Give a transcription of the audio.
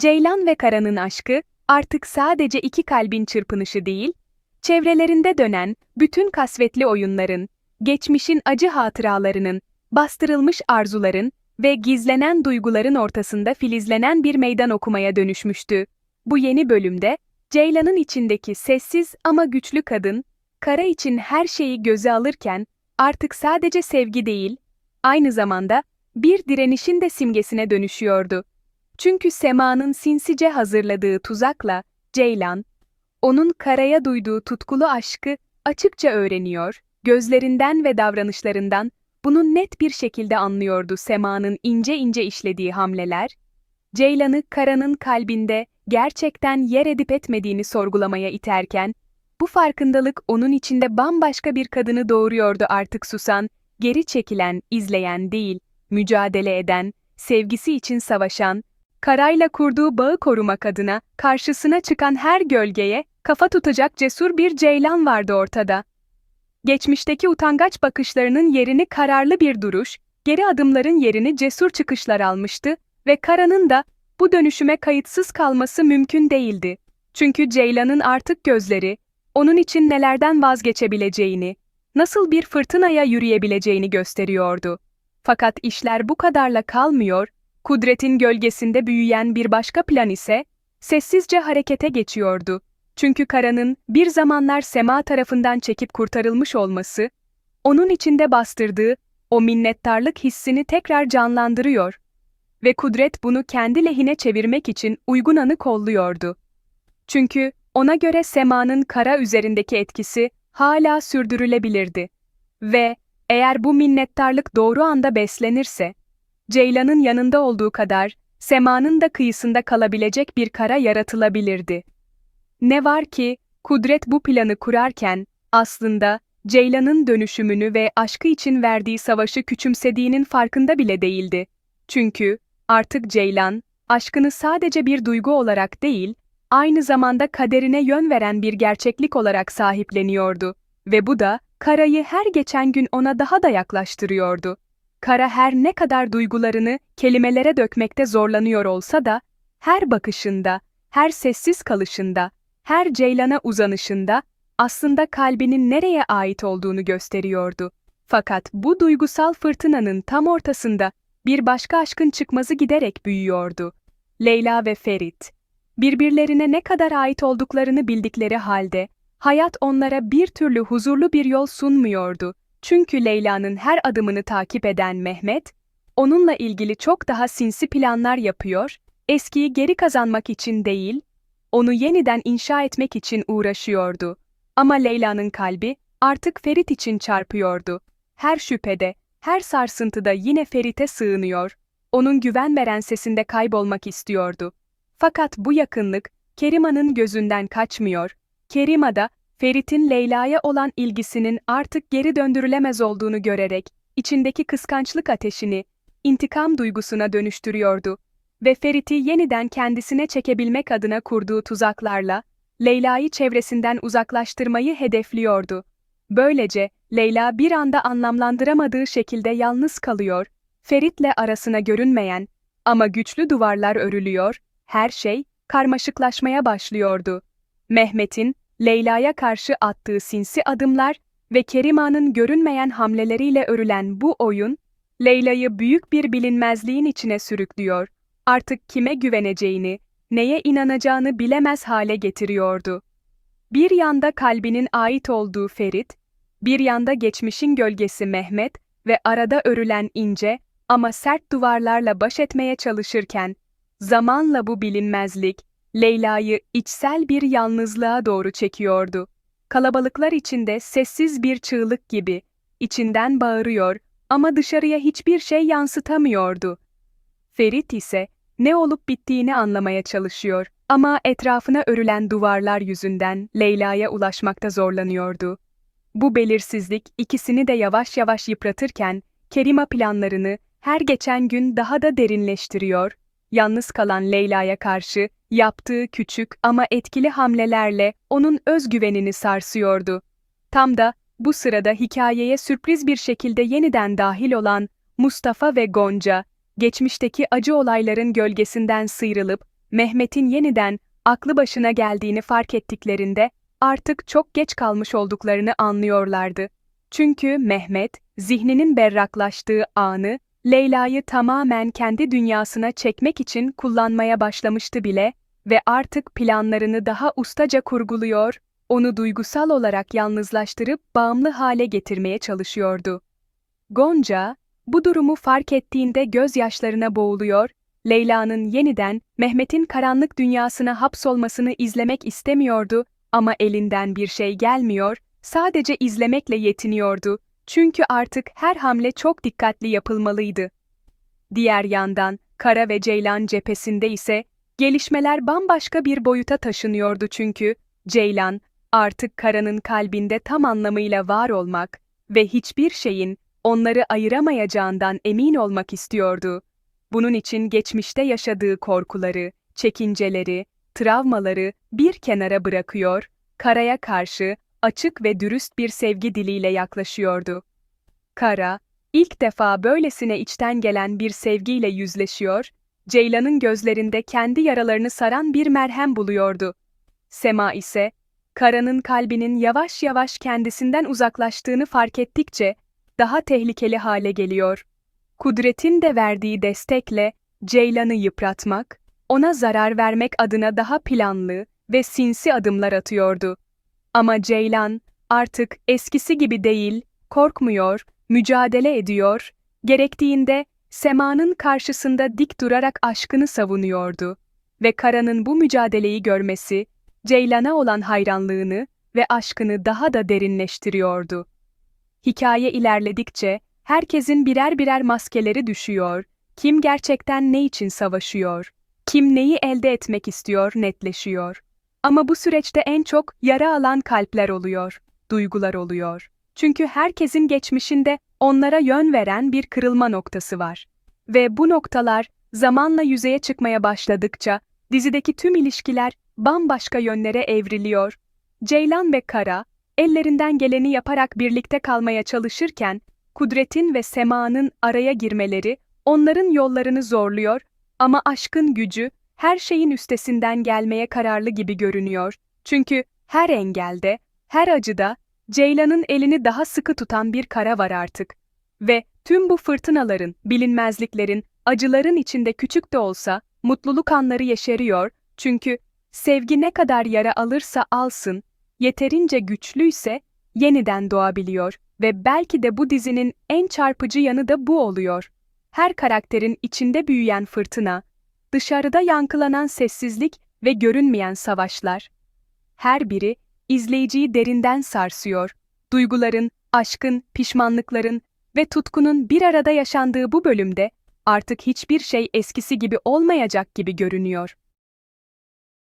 Ceylan ve Kara'nın aşkı artık sadece iki kalbin çırpınışı değil, çevrelerinde dönen bütün kasvetli oyunların, geçmişin acı hatıralarının, bastırılmış arzuların ve gizlenen duyguların ortasında filizlenen bir meydan okumaya dönüşmüştü. Bu yeni bölümde, Ceylan'ın içindeki sessiz ama güçlü kadın, Kara için her şeyi göze alırken, artık sadece sevgi değil, aynı zamanda bir direnişin de simgesine dönüşüyordu. Çünkü Sema'nın sinsice hazırladığı tuzakla Ceylan, onun Kara'ya duyduğu tutkulu aşkı açıkça öğreniyor, gözlerinden ve davranışlarından bunu net bir şekilde anlıyordu Sema'nın ince ince işlediği hamleler, Ceylan'ı Kara'nın kalbinde gerçekten yer edip etmediğini sorgulamaya iterken, bu farkındalık onun içinde bambaşka bir kadını doğuruyordu artık susan, geri çekilen, izleyen değil, mücadele eden, sevgisi için savaşan, karayla kurduğu bağı korumak adına karşısına çıkan her gölgeye kafa tutacak cesur bir ceylan vardı ortada. Geçmişteki utangaç bakışlarının yerini kararlı bir duruş, geri adımların yerini cesur çıkışlar almıştı ve Kara'nın da bu dönüşüme kayıtsız kalması mümkün değildi. Çünkü Ceylan'ın artık gözleri, onun için nelerden vazgeçebileceğini, nasıl bir fırtınaya yürüyebileceğini gösteriyordu. Fakat işler bu kadarla kalmıyor, kudretin gölgesinde büyüyen bir başka plan ise, sessizce harekete geçiyordu. Çünkü Kara'nın bir zamanlar Sema tarafından çekip kurtarılmış olması, onun içinde bastırdığı o minnettarlık hissini tekrar canlandırıyor ve kudret bunu kendi lehine çevirmek için uygun anı kolluyordu. Çünkü ona göre Sema'nın Kara üzerindeki etkisi hala sürdürülebilirdi. Ve eğer bu minnettarlık doğru anda beslenirse, Ceylan'ın yanında olduğu kadar Sema'nın da kıyısında kalabilecek bir kara yaratılabilirdi. Ne var ki, Kudret bu planı kurarken, aslında Ceylan'ın dönüşümünü ve aşkı için verdiği savaşı küçümsediğinin farkında bile değildi. Çünkü artık Ceylan, aşkını sadece bir duygu olarak değil, aynı zamanda kaderine yön veren bir gerçeklik olarak sahipleniyordu. Ve bu da, Kara'yı her geçen gün ona daha da yaklaştırıyordu. Kara her ne kadar duygularını kelimelere dökmekte zorlanıyor olsa da, her bakışında, her sessiz kalışında, her ceylana uzanışında aslında kalbinin nereye ait olduğunu gösteriyordu. Fakat bu duygusal fırtınanın tam ortasında bir başka aşkın çıkmazı giderek büyüyordu. Leyla ve Ferit. Birbirlerine ne kadar ait olduklarını bildikleri halde, hayat onlara bir türlü huzurlu bir yol sunmuyordu. Çünkü Leyla'nın her adımını takip eden Mehmet, onunla ilgili çok daha sinsi planlar yapıyor, eskiyi geri kazanmak için değil, onu yeniden inşa etmek için uğraşıyordu. Ama Leyla'nın kalbi artık Ferit için çarpıyordu. Her şüphede, her sarsıntıda yine Ferit'e sığınıyor, onun güven veren sesinde kaybolmak istiyordu. Fakat bu yakınlık, Kerima'nın gözünden kaçmıyor. Kerima da, Ferit'in Leyla'ya olan ilgisinin artık geri döndürülemez olduğunu görerek, içindeki kıskançlık ateşini, intikam duygusuna dönüştürüyordu ve Ferit'i yeniden kendisine çekebilmek adına kurduğu tuzaklarla, Leyla'yı çevresinden uzaklaştırmayı hedefliyordu. Böylece, Leyla bir anda anlamlandıramadığı şekilde yalnız kalıyor, Ferit'le arasına görünmeyen ama güçlü duvarlar örülüyor, her şey karmaşıklaşmaya başlıyordu. Mehmet'in, Leyla'ya karşı attığı sinsi adımlar ve Kerima'nın görünmeyen hamleleriyle örülen bu oyun, Leyla'yı büyük bir bilinmezliğin içine sürüklüyor artık kime güveneceğini, neye inanacağını bilemez hale getiriyordu. Bir yanda kalbinin ait olduğu Ferit, bir yanda geçmişin gölgesi Mehmet ve arada örülen ince ama sert duvarlarla baş etmeye çalışırken, zamanla bu bilinmezlik, Leyla'yı içsel bir yalnızlığa doğru çekiyordu. Kalabalıklar içinde sessiz bir çığlık gibi, içinden bağırıyor ama dışarıya hiçbir şey yansıtamıyordu. Ferit ise ne olup bittiğini anlamaya çalışıyor ama etrafına örülen duvarlar yüzünden Leyla'ya ulaşmakta zorlanıyordu. Bu belirsizlik ikisini de yavaş yavaş yıpratırken Kerima planlarını her geçen gün daha da derinleştiriyor, yalnız kalan Leyla'ya karşı yaptığı küçük ama etkili hamlelerle onun özgüvenini sarsıyordu. Tam da bu sırada hikayeye sürpriz bir şekilde yeniden dahil olan Mustafa ve Gonca, geçmişteki acı olayların gölgesinden sıyrılıp Mehmet'in yeniden aklı başına geldiğini fark ettiklerinde artık çok geç kalmış olduklarını anlıyorlardı. Çünkü Mehmet, zihninin berraklaştığı anı, Leyla'yı tamamen kendi dünyasına çekmek için kullanmaya başlamıştı bile ve artık planlarını daha ustaca kurguluyor, onu duygusal olarak yalnızlaştırıp bağımlı hale getirmeye çalışıyordu. Gonca, bu durumu fark ettiğinde gözyaşlarına boğuluyor, Leyla'nın yeniden Mehmet'in karanlık dünyasına hapsolmasını izlemek istemiyordu ama elinden bir şey gelmiyor, sadece izlemekle yetiniyordu çünkü artık her hamle çok dikkatli yapılmalıydı. Diğer yandan, Kara ve Ceylan cephesinde ise gelişmeler bambaşka bir boyuta taşınıyordu çünkü Ceylan artık Kara'nın kalbinde tam anlamıyla var olmak ve hiçbir şeyin onları ayıramayacağından emin olmak istiyordu. Bunun için geçmişte yaşadığı korkuları, çekinceleri, travmaları bir kenara bırakıyor, Kara'ya karşı açık ve dürüst bir sevgi diliyle yaklaşıyordu. Kara, ilk defa böylesine içten gelen bir sevgiyle yüzleşiyor, Ceylan'ın gözlerinde kendi yaralarını saran bir merhem buluyordu. Sema ise, Kara'nın kalbinin yavaş yavaş kendisinden uzaklaştığını fark ettikçe, daha tehlikeli hale geliyor. Kudret'in de verdiği destekle, Ceylan'ı yıpratmak, ona zarar vermek adına daha planlı ve sinsi adımlar atıyordu. Ama Ceylan artık eskisi gibi değil, korkmuyor, mücadele ediyor, gerektiğinde Sema'nın karşısında dik durarak aşkını savunuyordu ve Kara'nın bu mücadeleyi görmesi, Ceylan'a olan hayranlığını ve aşkını daha da derinleştiriyordu. Hikaye ilerledikçe herkesin birer birer maskeleri düşüyor, kim gerçekten ne için savaşıyor, kim neyi elde etmek istiyor netleşiyor. Ama bu süreçte en çok yara alan kalpler oluyor, duygular oluyor. Çünkü herkesin geçmişinde onlara yön veren bir kırılma noktası var. Ve bu noktalar zamanla yüzeye çıkmaya başladıkça dizideki tüm ilişkiler bambaşka yönlere evriliyor. Ceylan ve Kara, ellerinden geleni yaparak birlikte kalmaya çalışırken, Kudret'in ve Sema'nın araya girmeleri onların yollarını zorluyor ama aşkın gücü her şeyin üstesinden gelmeye kararlı gibi görünüyor. Çünkü her engelde, her acıda Ceylan'ın elini daha sıkı tutan bir kara var artık. Ve tüm bu fırtınaların, bilinmezliklerin, acıların içinde küçük de olsa mutluluk anları yeşeriyor çünkü sevgi ne kadar yara alırsa alsın, yeterince güçlüyse yeniden doğabiliyor ve belki de bu dizinin en çarpıcı yanı da bu oluyor. Her karakterin içinde büyüyen fırtına, dışarıda yankılanan sessizlik ve görünmeyen savaşlar. Her biri izleyiciyi derinden sarsıyor. Duyguların, aşkın, pişmanlıkların ve tutkunun bir arada yaşandığı bu bölümde artık hiçbir şey eskisi gibi olmayacak gibi görünüyor.